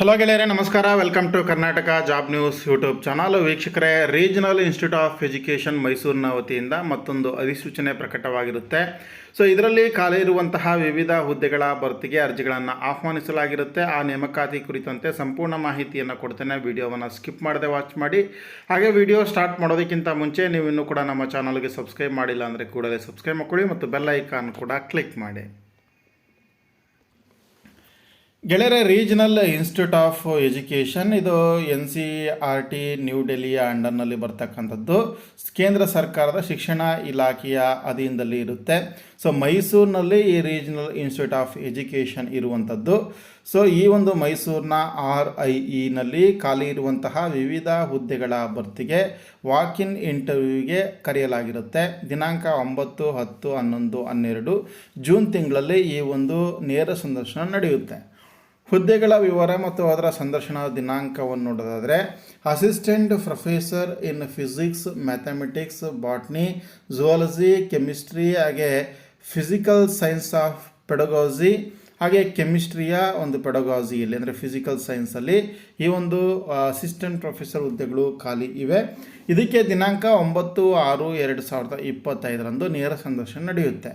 Hello ಗೆಳೆಯರೆ, ನಮಸ್ಕಾರ. Welcome to Karnataka job news YouTube channel ವೀಕ್ಷಕರೇ ರೀಜನಲ್ ಇನ್ಸ್ಟಿಟ್ಯೂಟ್ ಆಫ್ ಎಜುಕೇಷನ್ ಮೈಸೂರಿನ ವತಿಯಿಂದ ಮತ್ತೊಂದು ಅಧಿಸೂಚನೆ ಪ್ರಕಟವಾಗಿರುತ್ತೆ. ಸೊ ಇದರಲ್ಲಿ ಖಾಲಿ ಇರುವಂತಹ ವಿವಿಧ ಹುದ್ದೆಗಳ ಭರ್ತಿಗೆ ಅರ್ಜಿಗಳನ್ನು ಆಹ್ವಾನಿಸಲಾಗಿರುತ್ತೆ. ಆ ನೇಮಕಾತಿ ಕುರಿತಂತೆ ಸಂಪೂರ್ಣ ಮಾಹಿತಿಯನ್ನು ಕೊಡ್ತೇನೆ. ವಿಡಿಯೋವನ್ನು ಸ್ಕಿಪ್ ಮಾಡದೆ ವಾಚ್ ಮಾಡಿ. ಹಾಗೆ ವಿಡಿಯೋ ಸ್ಟಾರ್ಟ್ ಮಾಡೋದಕ್ಕಿಂತ ಮುಂಚೆ ನೀವು ಇನ್ನೂ ಕೂಡ ನಮ್ಮ ಚಾನಲ್ಗೆ ಸಬ್ಸ್ಕ್ರೈಬ್ ಮಾಡಿಲ್ಲ ಅಂದರೆ ಕೂಡಲೇ ಸಬ್ಸ್ಕ್ರೈಬ್ ಮಾಡ್ಕೊಳ್ಳಿ ಮತ್ತು ಬೆಲ್ ಐಕಾನ್ ಕೂಡ ಕ್ಲಿಕ್ ಮಾಡಿ. ಗೆಳೆಯರೆ ರೀಜನಲ್ ಇನ್ಸ್ಟಿಟ್ಯೂಟ್ ಆಫ್ ಎಜುಕೇಷನ್ ಇದು N C R T new ಡೆಲ್ಲಿಯ ಅಂಡರ್ನಲ್ಲಿ ಬರ್ತಕ್ಕಂಥದ್ದು. ಕೇಂದ್ರ ಸರ್ಕಾರದ ಶಿಕ್ಷಣ ಇಲಾಖೆಯ ಅಧೀನದಲ್ಲಿ ಇರುತ್ತೆ. ಸೊ ಮೈಸೂರಿನಲ್ಲಿ ಈ ರೀಜನಲ್ ಇನ್ಸ್ಟಿಟ್ಯೂಟ್ ಆಫ್ ಎಜುಕೇಷನ್ ಇರುವಂಥದ್ದು. ಸೊ ಈ ಒಂದು ಮೈಸೂರಿನ ಆರ್ ಐ ಇನಲ್ಲಿ ಖಾಲಿ ಇರುವಂತಹ ವಿವಿಧ ಹುದ್ದೆಗಳ ಭರ್ತಿಗೆ ವಾಕ್ ಇನ್ ಇಂಟರ್ವ್ಯೂಗೆ ಕರೆಯಲಾಗಿರುತ್ತೆ. ದಿನಾಂಕ ಒಂಬತ್ತು, ಹತ್ತು, ಹನ್ನೊಂದು, ಹನ್ನೆರಡು ಜೂನ್ ತಿಂಗಳಲ್ಲಿ ಈ ಒಂದು ನೇರ ಸಂದರ್ಶನ ನಡೆಯುತ್ತೆ. ಹುದ್ದೆಗಳ ವಿವರ ಮತ್ತು ಅದರ ಸಂದರ್ಶನ ದಿನಾಂಕವನ್ನು ನೋಡೋದಾದರೆ assistant professor in physics mathematics botany zoology chemistry ಹಾಗೆ ಫಿಸಿಕಲ್ ಸೈನ್ಸ್ ಆಫ್ ಪೆಡಗಾಜಿ ಹಾಗೆ ಕೆಮಿಸ್ಟ್ರಿಯ ಒಂದು ಪೆಡಗಾಜಿಯಲ್ಲಿ ಅಂದರೆ ಫಿಸಿಕಲ್ ಸೈನ್ಸಲ್ಲಿ ಈ ಒಂದು ಅಸಿಸ್ಟೆಂಟ್ ಪ್ರೊಫೆಸರ್ ಹುದ್ದೆಗಳು ಖಾಲಿ ಇವೆ. ಇದಕ್ಕೆ ದಿನಾಂಕ ಒಂಬತ್ತು ಆರು ಎರಡು ಸಾವಿರದ ಇಪ್ಪತ್ತೈದರಂದು ನೇರ ಸಂದರ್ಶನ ನಡೆಯುತ್ತೆ.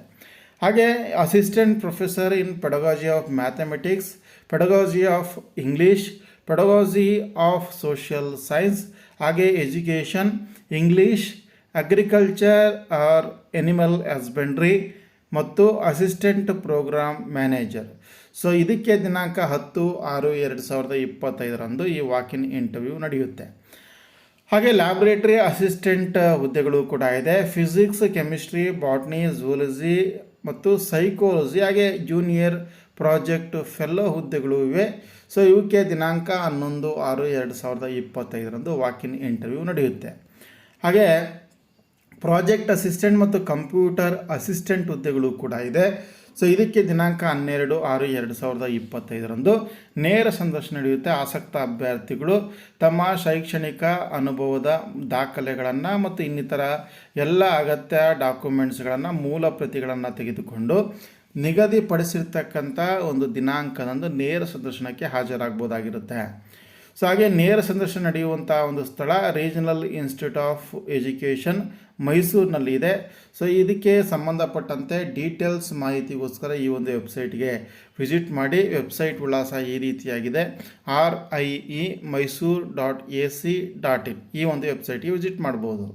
ಹಾಗೆ assistant professor in pedagogy of mathematics pedagogy of English pedagogy of social science ಹಾಗೆ education English agriculture or animal husbandry ಮತ್ತು ಅಸಿಸ್ಟೆಂಟ್ ಪ್ರೋಗ್ರಾಮ್ ಮ್ಯಾನೇಜರ್ ಸೊ ಇದಕ್ಕೆ ದಿನಾಂಕ ಹತ್ತು ಆರು ಎರಡು ಸಾವಿರದ ಇಪ್ಪತ್ತೈದರಂದು ಈ ವಾಕಿನ್ ಇಂಟರ್ವ್ಯೂ ನಡೆಯುತ್ತೆ. ಹಾಗೆ ಲ್ಯಾಬ್ರೇಟರಿ ಅಸಿಸ್ಟೆಂಟ್ ಹುದ್ದೆಗಳು ಕೂಡ ಇದೆ. ಫಿಸಿಕ್ಸ್ ಕೆಮಿಸ್ಟ್ರಿ ಬಾಟ್ನಿ ಝೂಲಜಿ ಮತ್ತು ಸೈಕೋಲಜಿ, ಹಾಗೆ ಜೂನಿಯರ್ ಪ್ರಾಜೆಕ್ಟ್ ಫೆಲ್ಲೋ ಹುದ್ದೆಗಳು ಇವೆ. ಸೊ ಇವಕ್ಕೆ ದಿನಾಂಕ ಹನ್ನೊಂದು ಆರು ಎರಡು ಸಾವಿರದ ಇಪ್ಪತ್ತೈದರಂದು ವಾಕಿನ್ ಇಂಟರ್ವ್ಯೂ ನಡೆಯುತ್ತೆ. ಹಾಗೆ ಪ್ರಾಜೆಕ್ಟ್ ಅಸಿಸ್ಟೆಂಟ್ ಮತ್ತು ಕಂಪ್ಯೂಟರ್ ಅಸಿಸ್ಟೆಂಟ್ ಹುದ್ದೆಗಳು ಕೂಡ ಇದೆ. ಸೊ ಇದಕ್ಕೆ ದಿನಾಂಕ ಹನ್ನೆರಡು ಆರು ಎರಡು ಸಾವಿರದ ಇಪ್ಪತ್ತೈದರಂದು ನೇರ ಸಂದರ್ಶನ ನಡೆಯುತ್ತೆ. ಆಸಕ್ತ ಅಭ್ಯರ್ಥಿಗಳು ತಮ್ಮ ಶೈಕ್ಷಣಿಕ ಅನುಭವದ ದಾಖಲೆಗಳನ್ನು ಮತ್ತು ಇನ್ನಿತರ ಎಲ್ಲ ಅಗತ್ಯ ಡಾಕ್ಯುಮೆಂಟ್ಸ್ಗಳನ್ನು ಮೂಲ ಪ್ರತಿಗಳನ್ನು ತೆಗೆದುಕೊಂಡು ನಿಗದಿಪಡಿಸಿರ್ತಕ್ಕಂಥ ಒಂದು ದಿನಾಂಕದಂದು ನೇರ ಸಂದರ್ಶನಕ್ಕೆ ಹಾಜರಾಗ್ಬೋದಾಗಿರುತ್ತೆ ಸೊ ಹಾಗೆ ನೇರ ಸಂದರ್ಶನ ನಡೆಯುವಂಥ ಒಂದು ಸ್ಥಳ ರೀಜನಲ್ ಇನ್ಸ್ಟಿಟ್ಯೂಟ್ ಆಫ್ ಎಜುಕೇಷನ್ ಮೈಸೂರಿನಲ್ಲಿ ಇದೆ. ಸೊ ಇದಕ್ಕೆ ಸಂಬಂಧಪಟ್ಟಂತೆ ಡೀಟೇಲ್ಸ್ ಮಾಹಿತಿಗೋಸ್ಕರ ಈ ಒಂದು ವೆಬ್ಸೈಟ್ಗೆ ವಿಸಿಟ್ ಮಾಡಿ. ವೆಬ್ಸೈಟ್ ವಿಳಾಸ ಈ ರೀತಿಯಾಗಿದೆ. R I E Mysuru dot A C dot in ಈ ಒಂದು ವೆಬ್ಸೈಟ್ಗೆ ವಿಸಿಟ್ ಮಾಡ್ಬೋದು.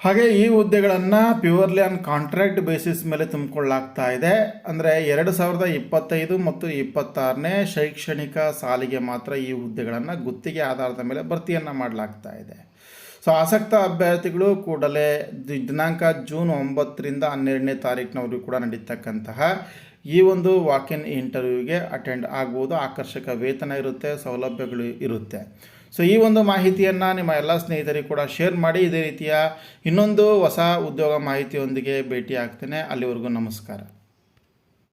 ಹಾಗೆ ಈ ಹುದ್ದೆಗಳನ್ನು ಪ್ಯೂರ್ಲಿ ಆನ್ ಕಾಂಟ್ರಾಕ್ಟ್ ಬೇಸಿಸ್ ಮೇಲೆ ತುಂಬಿಕೊಳ್ಳಾಗ್ತಾ ಇದೆ. ಅಂದರೆ ಎರಡು ಸಾವಿರದ ಇಪ್ಪತ್ತೈದು ಮತ್ತು ಇಪ್ಪತ್ತಾರನೇ ಶೈಕ್ಷಣಿಕ ಸಾಲಿಗೆ ಮಾತ್ರ ಈ ಹುದ್ದೆಗಳನ್ನು ಗುತ್ತಿಗೆ ಆಧಾರದ ಮೇಲೆ ಭರ್ತಿಯನ್ನು ಮಾಡಲಾಗ್ತಾ ಇದೆ. ಸೊ ಆಸಕ್ತ ಅಭ್ಯರ್ಥಿಗಳು ಕೂಡಲೇ ದಿನಾಂಕ ಜೂನ್ ಒಂಬತ್ತರಿಂದ ಹನ್ನೆರಡನೇ ತಾರೀಕಿನವರೆಗೂ ಕೂಡ ನಡೀತಕ್ಕಂತಹ ಈ ಒಂದು ವಾಕಿನ್ ಇಂಟರ್ವ್ಯೂಗೆ ಅಟೆಂಡ್ ಆಗ್ಬೋದು, ಆಕರ್ಷಕ ವೇತನ ಇರುತ್ತೆ, ಸೌಲಭ್ಯಗಳು ಇರುತ್ತೆ. ಸೊ ಈ ಒಂದು ಮಾಹಿತಿಯನ್ನು ನಿಮ್ಮ ಎಲ್ಲ ಸ್ನೇಹಿತರಿಗೂ ಕೂಡ ಶೇರ್ ಮಾಡಿ, ಇದೇ ರೀತಿಯ ಇನ್ನೊಂದು ಹೊಸ ಉದ್ಯೋಗ ಮಾಹಿತಿಯೊಂದಿಗೆ ಭೇಟಿ ಆಗ್ತೇನೆ ಅಲ್ಲಿವರೆಗೂ ನಮಸ್ಕಾರ.